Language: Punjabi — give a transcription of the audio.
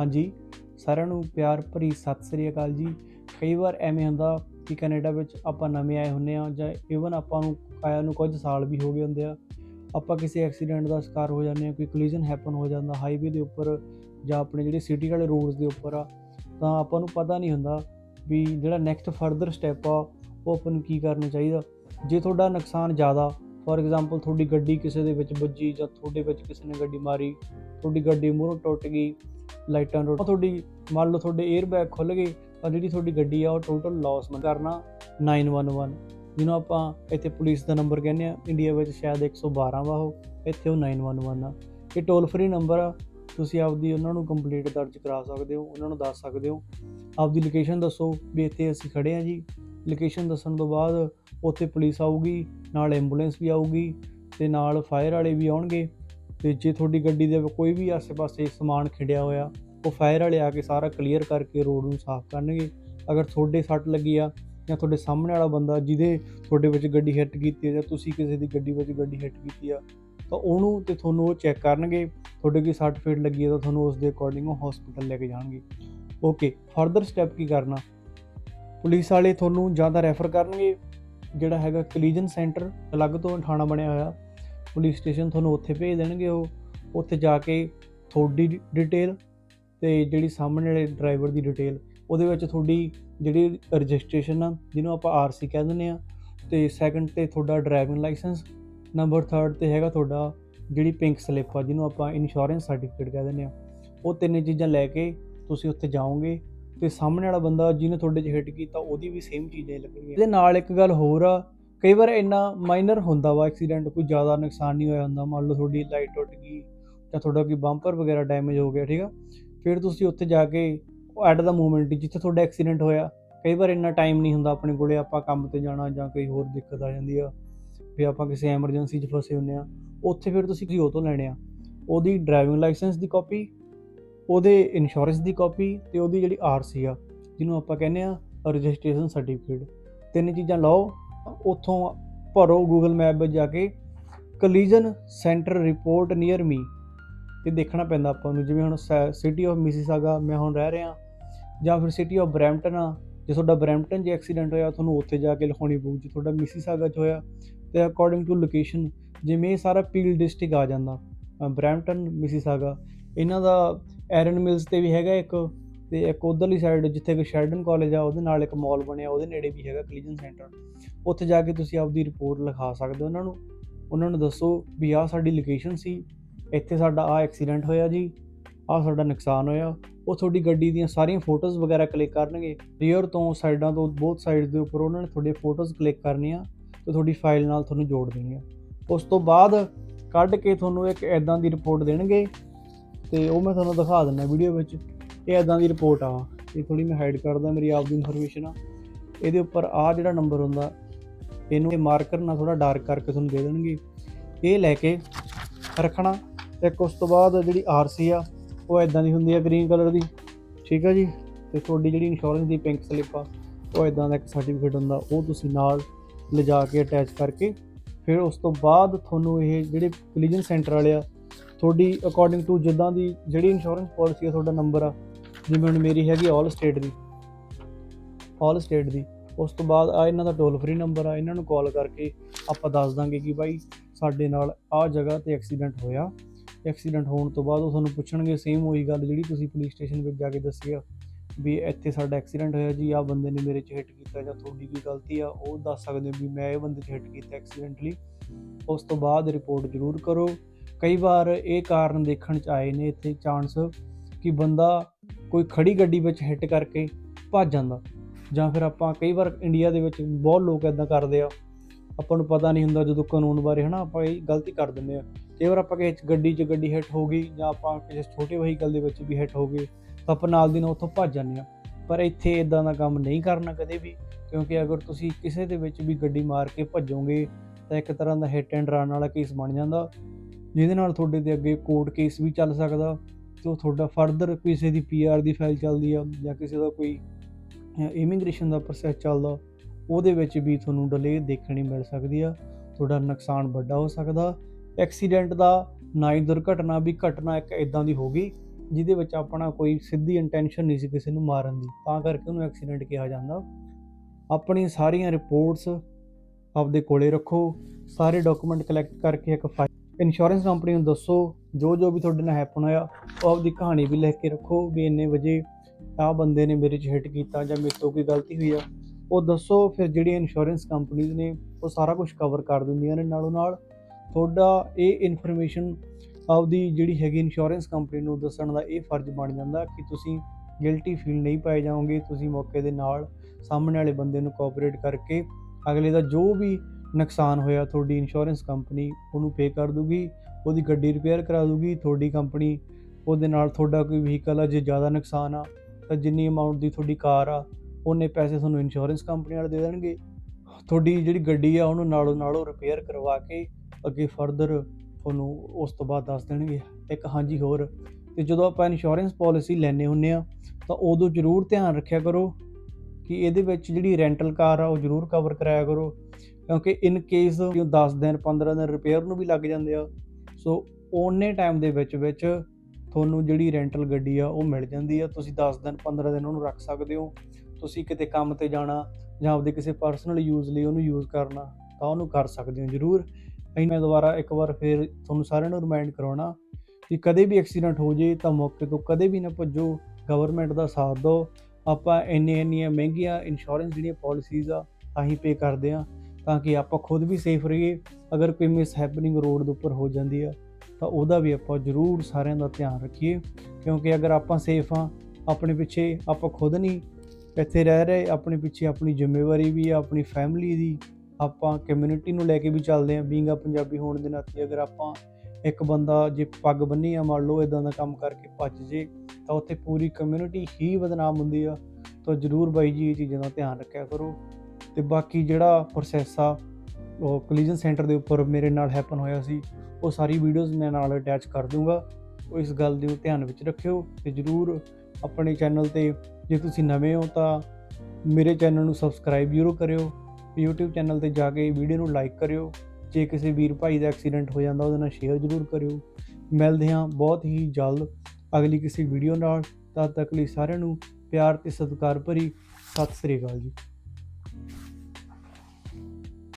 ਹਾਂਜੀ, ਸਾਰਿਆਂ ਨੂੰ ਪਿਆਰ ਭਰੀ ਸਤਿ ਸ੍ਰੀ ਅਕਾਲ ਜੀ। ਕਈ ਵਾਰ ਐਵੇਂ ਹੁੰਦਾ ਕਿ ਕੈਨੇਡਾ ਵਿੱਚ ਆਪਾਂ ਨਵੇਂ ਆਏ ਹੁੰਨੇ ਆ ਜਾਂ ਇਵਨ ਆਪਾਂ ਨੂੰ ਆਇਆ ਨੂੰ ਕੁਝ ਸਾਲ ਵੀ ਹੋ ਗਏ ਹੁੰਦੇ ਆ। ਆਪਾਂ ਕਿਸੇ ਐਕਸੀਡੈਂਟ ਦਾ ਸ਼ਿਕਾਰ ਹੋ ਜਾਂਦੇ ਆ ਕੋਈ ਕੋਲੀਜਨ ਹੈਪਨ ਹੋ ਜਾਂਦਾ ਹਾਈਵੇ ਦੇ ਉੱਪਰ ਜਾਂ ਆਪਣੇ ਜਿਹੜੇ ਸਿਟੀ ਵਾਲੇ ਰੋਡਸ ਦੇ ਉੱਪਰ ਆ, ਤਾਂ ਆਪਾਂ ਨੂੰ ਪਤਾ ਨਹੀਂ ਹੁੰਦਾ ਵੀ ਜਿਹੜਾ ਨੈਕਸਟ ਫਰਦਰ ਸਟੈਪ ਆ, ਉਹ ਆਪਾਂ ਨੂੰ ਕੀ ਕਰਨਾ ਚਾਹੀਦਾ। ਜੇ ਤੁਹਾਡਾ ਨੁਕਸਾਨ ਜ਼ਿਆਦਾ ਫੋਰ ਐਗਜ਼ਾਮਪਲ ਤੁਹਾਡੀ ਗੱਡੀ ਕਿਸੇ ਦੇ ਵਿੱਚ ਵੱਜੀ ਜਾਂ ਤੁਹਾਡੇ ਵਿੱਚ ਕਿਸੇ ਨੇ ਗੱਡੀ ਮਾਰੀ, ਤੁਹਾਡੀ ਗੱਡੀ ਮੂਹਰੋਂ ਟੁੱਟ ਗਈ ਲਾਈਟਾਂ ਟੁੱਟ ਤੁਹਾਡੀ ਮੰਨ ਲਓ ਤੁਹਾਡੇ 에ਅਰ ਬੈਗ ਖੁੱਲ ਗਏ, ਤਾਂ ਜਿਹੜੀ ਤੁਹਾਡੀ ਗੱਡੀ ਆ ਉਹ ਟੋਟਲ ਲਾਸ ਮੈਂ ਕਰਨਾ 911 ਜਿਹਨੂੰ ਆਪਾਂ ਇੱਥੇ ਪੁਲਿਸ ਦਾ ਨੰਬਰ ਕਹਿੰਦੇ ਆ ਇੰਡੀਆ ਵਿੱਚ ਸ਼ਾਇਦ 112 ਵਾ ਉਹ, ਇੱਥੇ ਉਹ 911 ਆ। ਇਹ ਟੋਲ ਫ੍ਰੀ ਨੰਬਰ ਆ, ਤੁਸੀਂ ਆਪਦੀ ਉਹਨਾਂ ਨੂੰ ਕੰਪਲੀਟ ਦਰਜ ਕਰਾ ਸਕਦੇ ਹੋ, ਉਹਨਾਂ ਨੂੰ ਦੱਸ ਸਕਦੇ ਹੋ। ਆਪਦੀ ਲੋਕੇਸ਼ਨ ਦੱਸੋ ਵੀ ਇੱਥੇ ਅਸੀਂ ਖੜੇ ਆ ਜੀ। ਲੋਕੇਸ਼ਨ ਦੱਸਣ ਤੋਂ ਬਾਅਦ ਉੱਥੇ ਪੁਲਿਸ ਆਊਗੀ, ਨਾਲ ਐਂਬੂਲੈਂਸ ਵੀ ਆਊਗੀ, ਤੇ ਨਾਲ ਫਾਇਰ ਵਾਲੇ ਵੀ ਆਉਣਗੇ। ਤੇ ਜੇ ਤੁਹਾਡੀ ਗੱਡੀ ਦੇ ਕੋਈ ਵੀ ਆਸ-ਪਾਸੇ ਸਮਾਨ ਖਿੰਡਿਆ ਹੋਇਆ, ਉਹ ਫਾਇਰ ਵਾਲੇ ਆ ਕੇ ਸਾਰਾ ਕਲੀਅਰ ਕਰਕੇ ਰੋਡ ਨੂੰ ਸਾਫ਼ ਕਰਨਗੇ। ਅਗਰ ਤੁਹਾਡੇ ਸੱਟ ਲੱਗੀ ਆ ਜਾਂ ਤੁਹਾਡੇ ਸਾਹਮਣੇ ਵਾਲਾ ਬੰਦਾ ਜਿਹਦੇ ਤੁਹਾਡੇ ਵਿੱਚ ਗੱਡੀ ਹਿੱਟ ਕੀਤੀ ਹੈ ਜਾਂ ਤੁਸੀਂ ਕਿਸੇ ਦੀ ਗੱਡੀ ਵਿੱਚ ਗੱਡੀ ਹਿੱਟ ਕੀਤੀ ਆ, ਤਾਂ ਉਹਨੂੰ ਤੇ ਤੁਹਾਨੂੰ ਉਹ ਚੈੱਕ ਕਰਨਗੇ। ਤੁਹਾਡੇ ਕੀ ਸੱਟ ਫੇਟ ਲੱਗੀ ਹੈ ਤਾਂ ਤੁਹਾਨੂੰ ਉਸ ਦੇ ਅਕੋਰਡਿੰਗ ਉਹ ਹਸਪੀਟਲ ਲੈ ਕੇ ਜਾਣਗੇ। ਓਕੇ ਫਰਦਰ ਸਟੈਪ ਕੀ ਕਰਨਾ? ਪੁਲਿਸ ਵਾਲੇ ਤੁਹਾਨੂੰ ਜਾਂ ਤਾਂ ਰੈਫਰ ਕਰਨਗੇ। ਜਿਹੜਾ ਹੈਗਾ ਕਲੀਜਨ ਸੈਂਟਰ ਅਲੱਗ ਤੋਂ ਥਾਣਾ ਬਣਿਆ ਹੋਇਆ। ਪੁਲਿਸ ਸਟੇਸ਼ਨ ਤੁਹਾਨੂੰ ਉੱਥੇ ਭੇਜ ਦੇਣਗੇ ਉਹ। ਉੱਥੇ ਜਾ ਕੇ ਤੁਹਾਡੀ ਡਿਟੇਲ ਤੇ ਜਿਹੜੀ ਸਾਹਮਣੇ ਵਾਲੇ ਡਰਾਈਵਰ ਦੀ ਡਿਟੇਲ ਉਹਦੇ ਵਿੱਚ ਤੁਹਾਡੀ ਜਿਹੜੀ ਰਜਿਸਟ੍ਰੇਸ਼ਨ ਆ, ਜਿਹਨੂੰ ਆਪਾਂ ਆਰਸੀ ਕਹਿ ਦਿੰਦੇ ਆ, ਤੇ ਸੈਕੰਡ ਤੇ ਤੁਹਾਡਾ ਡਰਾਈਵਿੰਗ ਲਾਇਸੈਂਸ ਨੰਬਰ 3 ਤੇ ਹੈਗਾ ਤੁਹਾਡਾ ਜਿਹੜੀ ਪਿੰਕ ਸਲਿੱਪ ਆ, ਜਿਹਨੂੰ ਆਪਾਂ ਇੰਸ਼ੋਰੈਂਸ ਸਰਟੀਫਿਕੇਟ ਕਹਿ ਦਿੰਦੇ ਆ। ਉਹ ਤਿੰਨੇ ਚੀਜ਼ਾਂ ਲੈ ਕੇ ਤੁਸੀਂ ਉੱਥੇ ਜਾਓਗੇ ਤੇ ਸਾਹਮਣੇ ਵਾਲਾ ਬੰਦਾ ਜਿਹਨੇ ਤੁਹਾਡੇ 'ਚ ਹਿੱਟ ਕੀਤਾ, ਉਹਦੀ ਵੀ ਸੇਮ ਚੀਜ਼ਾਂ ਹੀ ਲੱਗਣਗੀਆਂ। ਇਹਦੇ ਨਾਲ ਇੱਕ ਗੱਲ ਹੋਰ ਆ ਕਈ ਵਾਰ ਇੰਨਾ ਮਾਈਨਰ ਹੁੰਦਾ ਵਾ ਐਕਸੀਡੈਂਟ ਕੋਈ ਜ਼ਿਆਦਾ ਨੁਕਸਾਨ ਨਹੀਂ ਹੋਇਆ ਹੁੰਦਾ, ਮੰਨ ਲਓ ਤੁਹਾਡੀ ਲਾਈਟ ਟੁੱਟ ਗਈ ਜਾਂ ਤੁਹਾਡਾ ਕੋਈ ਬੰਪਰ ਵਗੈਰਾ ਡੈਮੇਜ ਹੋ ਗਿਆ, ਠੀਕ ਆ? ਫਿਰ ਤੁਸੀਂ ਉੱਥੇ ਜਾ ਕੇ ਐਟ ਦਾ ਮੂਮੈਂਟ ਜਿੱਥੇ ਤੁਹਾਡਾ ਐਕਸੀਡੈਂਟ ਹੋਇਆ, ਕਈ ਵਾਰ ਇੰਨਾ ਟਾਈਮ ਨਹੀਂ ਹੁੰਦਾ ਆਪਣੇ ਕੋਲੇ, ਆਪਾਂ ਕੰਮ ਤੇ ਜਾਣਾ ਜਾਂ ਕੋਈ ਹੋਰ ਦਿੱਕਤ ਆ ਜਾਂਦੀ ਆ, ਵੀ ਆਪਾਂ ਕਿਸੇ ਐਮਰਜੈਂਸੀ 'ਚ ਫਸੇ ਹੁੰਨੇ ਆ, ਉੱਥੇ ਫਿਰ ਤੁਸੀਂ ਕੀ ਉਹ ਤੋਂ ਲੈਣੇ ਆ? ਉਹਦੀ ਡਰਾਈਵਿੰਗ ਲਾਇਸੈਂਸ ਦੀ ਕਾਪੀ ਉਹਦੇ ਇੰਸ਼ੋਰੈਂਸ ਦੀ ਕਾਪੀ ਤੇ ਉਹਦੀ ਜਿਹੜੀ ਆਰਸੀ ਆ, ਜਿਹਨੂੰ ਆਪਾਂ ਕਹਿੰਦੇ ਆ ਰਜਿਸਟ੍ਰੇਸ਼ਨ ਸਰਟੀਫਿਕੇਟ ਤਿੰਨ ਚੀਜ਼ਾਂ ਲਓ ਉੱਥੋਂ ਭਰੋ ਗੂਗਲ ਮੈਪ ਵਿੱਚ ਜਾ ਕੇ collision centre report near me ਇਹ ਦੇਖਣਾ ਪੈਂਦਾ ਆਪਾਂ ਨੂੰ, ਜਿਵੇਂ ਹੁਣ ਸਿਟੀ ਆਫ ਮਿਸੀਸਾਗਾ ਮੈਂ ਹੁਣ ਰਹਿ ਰਿਹਾ, ਜਾਂ ਫਿਰ ਸਿਟੀ ਆਫ ਬਰੈਂਪਟਨ ਆ, ਜੇ ਤੁਹਾਡਾ ਬਰੈਂਪਟਨ 'ਚ ਐਕਸੀਡੈਂਟ ਹੋਇਆ, ਤੁਹਾਨੂੰ ਉੱਥੇ ਜਾ ਕੇ ਲਿਖਾਉਣੀ ਪਊ, ਜੇ ਤੁਹਾਡਾ ਮਿਸੀਸਾਗਾ 'ਚ ਹੋਇਆ, ਤੇ ਅਕੋਰਡਿੰਗ ਟੂ ਲੋਕੇਸ਼ਨ ਜਿਵੇਂ ਇਹ ਸਾਰਾ ਪੀਲ ਡਿਸਟ੍ਰਿਕਟ ਆ ਜਾਂਦਾ ਬਰੈਂਪਟਨ ਮਿਸੀਸਾਗਾ ਇਹਨਾਂ ਦਾ ਐਰਨ ਮਿਲਸ ਤੇ ਵੀ ਹੈਗਾ ਇੱਕ, ਤੇ ਇੱਕ ਉਧਰਲੀ ਸਾਈਡ ਜਿੱਥੇ ਕਿ ਸ਼ੈਲਡਨ ਕਾਲਜ ਆ, ਉਹਦੇ ਨਾਲ ਇੱਕ ਮਾਲ ਬਣਿਆ, ਉਹਦੇ ਨੇੜੇ ਵੀ ਹੈਗਾ ਕਲੀਜਨ ਸੈਂਟਰ ਉੱਥੇ ਜਾ ਕੇ ਤੁਸੀਂ ਆਪਦੀ ਰਿਪੋਰਟ ਲਿਖਾ ਸਕਦੇ ਹੋ। ਉਹਨਾਂ ਨੂੰ ਉਹਨਾਂ ਨੂੰ ਦੱਸੋ ਵੀ ਆਹ ਸਾਡੀ ਲੋਕੇਸ਼ਨ ਸੀ। ਇੱਥੇ ਸਾਡਾ ਆਹ ਐਕਸੀਡੈਂਟ ਹੋਇਆ ਜੀ। ਆਹ ਸਾਡਾ ਨੁਕਸਾਨ ਹੋਇਆ। ਉਹ ਤੁਹਾਡੀ ਗੱਡੀ ਦੀਆਂ ਸਾਰੀਆਂ ਫੋਟੋਜ਼ ਵਗੈਰਾ ਕਲਿੱਕ ਕਰਨਗੇ। ਰੀਅਰ ਤੋਂ ਸਾਈਡਾਂ ਤੋਂ ਬਹੁਤ ਸਾਈਡ ਦੇ ਉੱਪਰ ਉਹਨਾਂ ਨੇ ਤੁਹਾਡੇ ਫੋਟੋਜ਼ ਕਲਿੱਕ ਕਰਨੀਆਂ ਤੇ ਤੁਹਾਡੀ ਫਾਈਲ ਨਾਲ ਤੁਹਾਨੂੰ ਜੋੜ ਦੇਣੀਆਂ। ਉਸ ਤੋਂ ਬਾਅਦ ਕੱਢ ਕੇ ਤੁਹਾਨੂੰ ਇੱਕ ਐਦਾਂ ਦੀ ਰਿਪੋਰਟ ਦੇਣਗੇ। ਤੇ ਉਹ ਮੈਂ ਤੁਹਾਨੂੰ ਦਿਖਾ ਦਿੰਦਾ ਵੀਡੀਓ ਵਿੱਚ। ਇਹ ਐਦਾਂ ਦੀ ਰਿਪੋਰਟ ਆ। ਇਹ ਥੋੜੀ ਮੈਂ ਹਾਈਡ ਕਰਦਾ ਮੇਰੀ ਆਪ ਦੀ ਇਨਫੋਰਮੇਸ਼ਨ ਆ। ਇਹਦੇ ਉੱਪਰ ਆ ਜਿਹੜਾ ਨੰਬਰ ਹੁੰਦਾ ਇਹਨੂੰ ਇਹ ਮਾਰਕਰ ਨਾਲ ਥੋੜਾ ਡਾਰਕ ਕਰਕੇ ਤੁਹਾਨੂੰ ਦੇ ਦੇਣਗੇ। ਇਹ ਲੈ ਕੇ ਰੱਖਣਾ। ਇੱਕ ਉਸ ਤੋਂ ਬਾਅਦ ਜਿਹੜੀ ਆਰਸੀ ਆ, ਉਹ ਐਦਾਂ ਦੀ ਹੁੰਦੀ ਆ ਗ੍ਰੀਨ ਕਲਰ ਦੀ। ਠੀਕ ਆ ਜੀ? ਤੇ ਤੁਹਾਡੀ ਜਿਹੜੀ ਇੰਸ਼ੋਰੈਂਸ ਦੀ ਪਿੰਕ ਸਲਿੱਪ ਆ, ਉਹ ਐਦਾਂ ਦਾ ਇੱਕ ਸਰਟੀਫਿਕੇਟ ਹੁੰਦਾ, ਉਹ ਤੁਸੀਂ ਨਾਲ ਲਿਜਾ ਕੇ ਅਟੈਚ ਕਰਕੇ ਫਿਰ ਉਸ ਤੋਂ ਬਾਅਦ ਤੁਹਾਨੂੰ ਇਹ ਜਿਹੜੇ ਕਲੀਜਨ ਸੈਂਟਰ ਵਾਲੇ ਆ, ਤੁਹਾਡੀ ਅਕੋਰਡਿੰਗ ਟੂ ਜਿੱਦਾਂ ਦੀ ਜਿਹੜੀ ਇੰਸ਼ੋਰੈਂਸ ਪਾਲਿਸੀ ਆ, ਤੁਹਾਡਾ ਨੰਬਰ ਆ, ਜਿਵੇਂ ਹੁਣ ਮੇਰੀ ਹੈਗੀ ਆਲ ਸਟੇਟ ਦੀ। ਆਲ ਸਟੇਟ ਦੀ। ਉਸ ਤੋਂ ਬਾਅਦ ਆ ਇਹਨਾਂ ਦਾ ਟੋਲ ਫ੍ਰੀ ਨੰਬਰ ਆ, ਇਹਨਾਂ ਨੂੰ ਕਾਲ ਕਰਕੇ ਆਪਾਂ ਦੱਸ ਦਾਂਗੇ ਕਿ ਬਾਈ ਸਾਡੇ ਨਾਲ ਆ ਜਗ੍ਹਾ ਤੇ ਐਕਸੀਡੈਂਟ ਹੋਇਆ। ਐਕਸੀਡੈਂਟ ਹੋਣ ਤੋਂ ਬਾਅਦ ਉਹ ਤੁਹਾਨੂੰ ਪੁੱਛਣਗੇ ਸੇਮ ਉਹੀ ਗੱਲ ਜਿਹੜੀ ਤੁਸੀਂ ਪੁਲਿਸ ਸਟੇਸ਼ਨ ਵਿੱਚ ਜਾ ਕੇ ਦੱਸੀ ਆ, ਵੀ ਇੱਥੇ ਸਾਡਾ ਐਕਸੀਡੈਂਟ ਹੋਇਆ ਜੀ ਆ ਬੰਦੇ ਨੇ ਮੇਰੇ 'ਚ ਹਿੱਟ ਕੀਤਾ ਜਾਂ ਤੁਹਾਡੀ ਕੀ ਗਲਤੀ ਆ, ਉਹ ਦੱਸ ਸਕਦੇ ਹੋ ਵੀ ਮੈਂ ਇਹ ਬੰਦੇ 'ਚ ਹਿੱਟ ਕੀਤਾ ਐਕਸੀਡੈਂਟਲੀ ਉਸ ਤੋਂ ਬਾਅਦ ਰਿਪੋਰਟ ਜ਼ਰੂਰ ਕਰੋ। ਕਈ ਵਾਰ ਇਹ ਕਾਰਨ ਦੇਖਣ 'ਚ ਆਏ ਨੇ ਇੱਥੇ ਚਾਂਸ ਕਿ ਬੰਦਾ ਕੋਈ ਖੜੀ ਗੱਡੀ ਵਿੱਚ ਹਿੱਟ ਕਰਕੇ ਭੱਜ ਜਾਂਦਾ। ਜਾਂ ਫਿਰ ਆਪਾਂ ਕਈ ਵਾਰ ਇੰਡੀਆ ਦੇ ਵਿੱਚ ਬਹੁਤ ਲੋਕ ਇਦਾਂ ਕਰਦੇ ਆ। ਆਪਾਂ ਨੂੰ ਪਤਾ ਨਹੀਂ ਹੁੰਦਾ ਜਦੋਂ ਕਾਨੂੰਨ ਬਾਰੇ, ਹਨਾ? ਆਪਾਂ ਇਹ ਗਲਤੀ ਕਰ ਦਿੰਦੇ ਆ। ਕਈ ਵਾਰ ਆਪਾਂ ਕਿਸੇ ਗੱਡੀ 'ਚ ਗੱਡੀ ਹਿੱਟ ਹੋ ਗਈ ਜਾਂ ਆਪਾਂ ਕਿਸੇ ਛੋਟੇ ਵਹੀਕਲ ਦੇ ਵਿੱਚ ਵੀ ਹਿੱਟ ਹੋ ਗਏ, ਤਾਂ ਆਪਾਂ ਨਾਲ ਦੀ ਨਾਲ ਉੱਥੋਂ ਭੱਜ ਜਾਂਦੇ ਆ। ਪਰ ਇੱਥੇ ਇਦਾਂ ਦਾ ਕੰਮ ਨਹੀਂ ਕਰਨਾ ਕਦੇ ਵੀ, ਕਿਉਂਕਿ ਅਗਰ ਤੁਸੀਂ ਕਿਸੇ ਦੇ ਵਿੱਚ ਵੀ ਗੱਡੀ ਮਾਰ ਕੇ ਭੱਜੋਗੇ, ਤਾਂ ਇੱਕ ਤਰ੍ਹਾਂ ਦਾ ਹਿੱਟ ਐਂਡ ਰਨ ਵਾਲਾ ਕੇਸ ਬਣ ਜਾਂਦਾ। ਜਿਹਦੇ ਨਾਲ ਤੁਹਾਡੇ ਤੇ ਅੱਗੇ ਕੋਰਟ ਕੇਸ ਵੀ ਚੱਲ ਸਕਦਾ, ਤੇ ਉਹ ਤੁਹਾਡਾ ਫਰਦਰ ਕਿਸੇ ਦੀ ਪੀਆਰ ਦੀ ਫਾਈਲ ਚੱਲਦੀ ਆ ਜਾਂ ਕਿਸੇ ਦਾ ਕੋਈ ਇਮੀਗ੍ਰੇਸ਼ਨ ਦਾ ਪ੍ਰੋਸੈਸ ਚੱਲਦਾ, ਉਹਦੇ ਵਿੱਚ ਵੀ ਤੁਹਾਨੂੰ ਡਿਲੇ ਦੇਖਣੀ ਮਿਲ ਸਕਦੀ ਆ। ਤੁਹਾਡਾ ਨੁਕਸਾਨ ਵੱਡਾ ਹੋ ਸਕਦਾ। ਐਕਸੀਡੈਂਟ ਦਾ ਨਾ ਹੀ ਦੁਰਘਟਨਾ, ਵੀ ਘਟਨਾ ਇੱਕ ਇਦਾਂ ਦੀ ਹੋ ਗਈ, ਜਿਹਦੇ ਵਿੱਚ ਆਪਣਾ ਕੋਈ ਸਿੱਧੀ ਇੰਟੈਂਸ਼ਨ ਨਹੀਂ ਸੀ ਕਿਸੇ ਨੂੰ ਮਾਰਨ ਦੀ। ਤਾਂ ਕਰਕੇ ਉਹਨੂੰ ਐਕਸੀਡੈਂਟ ਕਿਹਾ ਜਾਂਦਾ। ਆਪਣੀ ਸਾਰੀਆਂ ਰਿਪੋਰਟਸ ਆਪਦੇ ਕੋਲੇ ਰੱਖੋ। ਸਾਰੇ ਡਾਕੂਮੈਂਟ ਕਲੈਕਟ ਕਰਕੇ ਇੱਕ ਫਾਈਲ ਇੰਸ਼ੋਰੈਂਸ ਕੰਪਨੀ ਨੂੰ ਦੱਸੋ। ਜੋ ਜੋ ਵੀ ਤੁਹਾਡੇ ਨਾਲ ਹੈਪਨ ਹੋਇਆ, ਉਹ ਆਪਦੀ ਕਹਾਣੀ ਵੀ ਲਿਖ ਕੇ ਰੱਖੋ ਵੀ ਇੰਨੇ ਵਜੇ ਆਹ ਬੰਦੇ ਨੇ ਮੇਰੇ 'ਚ ਹਿੱਟ ਕੀਤਾ ਜਾਂ ਮੇਰੇ ਤੋਂ ਕੋਈ ਗਲਤੀ ਹੋਈ ਆ, ਉਹ ਦੱਸੋ, ਫਿਰ ਜਿਹੜੀਆਂ ਇੰਸ਼ੋਰੈਂਸ ਕੰਪਨੀਆਂ ਨੇ, ਉਹ ਸਾਰਾ ਕੁਝ ਕਵਰ ਕਰ ਦਿੰਦੀਆਂ ਨੇ ਨਾਲੋਂ ਨਾਲ। ਤੁਹਾਡਾ ਇਹ ਇਨਫੋਰਮੇਸ਼ਨ ਆਪਦੀ ਜਿਹੜੀ ਹੈਗੀ ਇੰਸ਼ੋਰੈਂਸ ਕੰਪਨੀ ਨੂੰ ਦੱਸਣ ਦਾ ਇਹ ਫਰਜ਼ ਬਣ ਜਾਂਦਾ ਕਿ ਤੁਸੀਂ ਗਿਲਟੀ ਫੀਲ ਨਹੀਂ ਪਾਏ ਜਾਓਗੇ, ਤੁਸੀਂ ਮੌਕੇ ਦੇ ਨਾਲ ਸਾਹਮਣੇ ਵਾਲੇ ਬੰਦੇ ਨੂੰ ਕੋਆਪਰੇਟ ਕਰਕੇ ਅਗਲੇ ਦਾ ਜੋ ਵੀ ਨੁਕਸਾਨ ਹੋਇਆ, ਤੁਹਾਡੀ ਇੰਸ਼ੋਰੈਂਸ ਕੰਪਨੀ ਉਹਨੂੰ ਪੇ ਕਰ ਦੂਗੀ, ਉਹਦੀ ਗੱਡੀ ਰਿਪੇਅਰ ਕਰਾ ਦੂਗੀ, ਤੁਹਾਡੀ ਕੰਪਨੀ ਉਹਦੇ ਨਾਲ ਤੁਹਾਡਾ ਕੋਈ ਵਹੀਕਲ ਆ, ਜੇ ਜ਼ਿਆਦਾ ਨੁਕਸਾਨ ਆ ਜਿੰਨੀ ਅਮਾਉਂਟ ਦੀ ਤੁਹਾਡੀ ਕਾਰ ਆ ਉਹਨੇ ਪੈਸੇ ਤੁਹਾਨੂੰ ਇੰਸ਼ੋਰੈਂਸ ਕੰਪਨੀ ਵਾਲੇ ਦੇ ਦੇਣਗੇ। ਤੁਹਾਡੀ ਜਿਹੜੀ ਗੱਡੀ ਆ, ਉਹਨੂੰ ਨਾਲੋਂ ਨਾਲੋਂ ਰਿਪੇਅਰ ਕਰਵਾ ਕੇ ਅੱਗੇ ਫਰਦਰ ਤੁਹਾਨੂੰ ਉਸ ਤੋਂ ਬਾਅਦ ਦੱਸ ਦੇਣਗੇ। ਇੱਕ ਹਾਂਜੀ ਹੋਰ, ਤੇ ਜਦੋਂ ਆਪਾਂ ਇੰਸ਼ੋਰੈਂਸ ਪਾਲਿਸੀ ਲੈਣੇ ਹੁੰਨੇ ਆ, ਤਾਂ ਉਦੋਂ ਜ਼ਰੂਰ ਧਿਆਨ ਰੱਖਿਆ ਕਰੋ ਕਿ ਇਹਦੇ ਵਿੱਚ ਜਿਹੜੀ ਰੈਂਟਲ ਕਾਰ ਆ, ਉਹ ਜ਼ਰੂਰ ਕਵਰ ਕਰਾਇਆ ਕਰੋ। ਕਿਉਂਕਿ ਇਨ ਕੇਸ 10 ਦਿਨ 15 ਦਿਨ ਰਿਪੇਅਰ ਨੂੰ ਵੀ ਲੱਗ ਜਾਂਦੇ ਆ, ਸੋ ਓਨੇ ਟਾਈਮ ਦੇ ਵਿੱਚ ਵਿੱਚ ਤੁਹਾਨੂੰ ਜਿਹੜੀ ਰੈਂਟਲ ਗੱਡੀ ਆ, ਉਹ ਮਿਲ ਜਾਂਦੀ ਆ। ਤੁਸੀਂ 10 ਦਿਨ 15 ਦਿਨ ਉਹਨੂੰ ਰੱਖ ਸਕਦੇ ਹੋ। ਤੁਸੀਂ ਕਿਤੇ ਕੰਮ ਤੇ ਜਾਣਾ ਜਾਂ ਆਪਦੇ ਕਿਸੇ ਪਰਸਨਲ ਯੂਜ਼ ਲਈ ਉਹਨੂੰ ਯੂਜ਼ ਕਰਨਾ, ਤਾਂ ਉਹਨੂੰ ਕਰ ਸਕਦੇ ਹੋ ਜ਼ਰੂਰ। ਅਸੀਂ ਮੈਂ ਦੁਬਾਰਾ ਇੱਕ ਵਾਰ ਫਿਰ ਤੁਹਾਨੂੰ ਸਾਰਿਆਂ ਨੂੰ ਰਿਮਾਈਂਡ ਕਰਾਉਣਾ ਕਿ ਕਦੇ ਵੀ ਐਕਸੀਡੈਂਟ ਹੋ ਜੇ, ਤਾਂ ਮੌਕੇ ਤੋਂ ਕਦੇ ਵੀ ਨਾ ਭੱਜੋ। ਗਵਰਨਮੈਂਟ ਦਾ ਸਾਥ ਦਿਓ। ਆਪਾਂ ਇੰਨੇ ਇੰਨੀਆਂ ਮਹਿੰਗੀਆਂ ਇੰਸ਼ੋਰੈਂਸ ਜਿਹੜੀਆਂ ਪਾਲਿਸੀਜ਼ ਆ, ਤਾਂ ਹੀ ਪੇ ਕਰਦੇ ਆ ਤਾਂ ਕਿ ਆਪਾਂ ਖੁਦ ਵੀ ਸੇਫ ਰਹੀਏ। ਅਗਰ ਕੋਈ ਮਿਸ ਹੈਪਨਿੰਗ ਰੋਡ ਦੇ ਉੱਪਰ ਹੋ ਜਾਂਦੀ ਆ, ਤਾਂ ਉਹਦਾ ਵੀ ਆਪਾਂ ਜ਼ਰੂਰ ਸਾਰਿਆਂ ਦਾ ਧਿਆਨ ਰੱਖੀਏ। ਕਿਉਂਕਿ ਅਗਰ ਆਪਾਂ ਸੇਫ ਆ, ਆਪਣੇ ਪਿੱਛੇ ਆਪਾਂ ਖੁਦ ਨਹੀਂ ਇੱਥੇ ਰਹਿ ਰਹੇ, ਆਪਣੇ ਪਿੱਛੇ ਆਪਣੀ ਜ਼ਿੰਮੇਵਾਰੀ ਵੀ ਆ, ਆਪਣੀ ਫੈਮਿਲੀ ਦੀ, ਆਪਾਂ ਕਮਿਊਨਿਟੀ ਨੂੰ ਲੈ ਕੇ ਵੀ ਚੱਲਦੇ ਆਂ ਬੀਂਗਾ ਪੰਜਾਬੀ ਹੋਣ ਦੇ ਨਾਤੇ ਅਗਰ ਆਪਾਂ ਇੱਕ ਬੰਦਾ ਜੇ ਪੱਗ ਬੰਨੀ ਆ, ਮੰਨ ਲਓ ਇਦਾਂ ਦਾ ਕੰਮ ਕਰਕੇ ਭੱਜ ਜੇ, ਤਾਂ ਉੱਥੇ ਪੂਰੀ ਕਮਿਊਨਿਟੀ ਹੀ ਬਦਨਾਮ ਹੁੰਦੀ ਆ। ਤਾਂ ਜ਼ਰੂਰ ਬਾਈ ਜੀ ਇਹ ਚੀਜ਼ਾਂ ਦਾ ਧਿਆਨ ਰੱਖਿਆ ਕਰੋ। ਤੇ ਬਾਕੀ ਜਿਹੜਾ ਪ੍ਰੋਸੈਸ ਆ ਉਹ ਕੋਲੀਜਨ ਸੈਂਟਰ ਦੇ ਉੱਪਰ ਮੇਰੇ ਨਾਲ ਹੈਪਨ ਹੋਇਆ ਸੀ। ਉਹ ਸਾਰੀ ਵੀਡੀਓਜ਼ ਮੈਂ ਨਾਲ ਅਟੈਚ ਕਰ ਦੂੰਗਾ। ਉਹ ਇਸ ਗੱਲ ਦੇ ਧਿਆਨ ਵਿੱਚ ਰੱਖਿਓ ਤੇ ਜ਼ਰੂਰ ਆਪਣੇ ਚੈਨਲ ਤੇ ਜੇ ਤੁਸੀਂ ਨਵੇਂ ਹੋ ਤਾਂ ਮੇਰੇ ਚੈਨਲ ਨੂੰ ਸਬਸਕ੍ਰਾਈਬ ਜ਼ਰੂਰ ਕਰਿਓ। YouTube ਚੈਨਲ ਤੇ ਜਾ ਕੇ ਵੀਡੀਓ ਨੂੰ ਲਾਈਕ ਕਰਿਓ। ਜੇ ਕਿਸੇ ਵੀਰ ਭਾਈ ਦਾ ਐਕਸੀਡੈਂਟ ਹੋ ਜਾਂਦਾ ਉਹਦੇ ਨਾਲ ਸ਼ੇਅਰ ਜ਼ਰੂਰ ਕਰਿਓ। ਮਿਲਦੇ ਹਾਂ ਬਹੁਤ ਹੀ ਜਲਦ ਅਗਲੀ ਕਿਸੇ ਵੀਡੀਓ ਨਾਲ। ਤਦ ਤੱਕ ਲਈ ਸਾਰਿਆਂ ਨੂੰ ਪਿਆਰ ਤੇ ਸਤਿਕਾਰ ਭਰੀ। ਸਤਿ ਸ੍ਰੀ ਅਕਾਲ ਜੀ।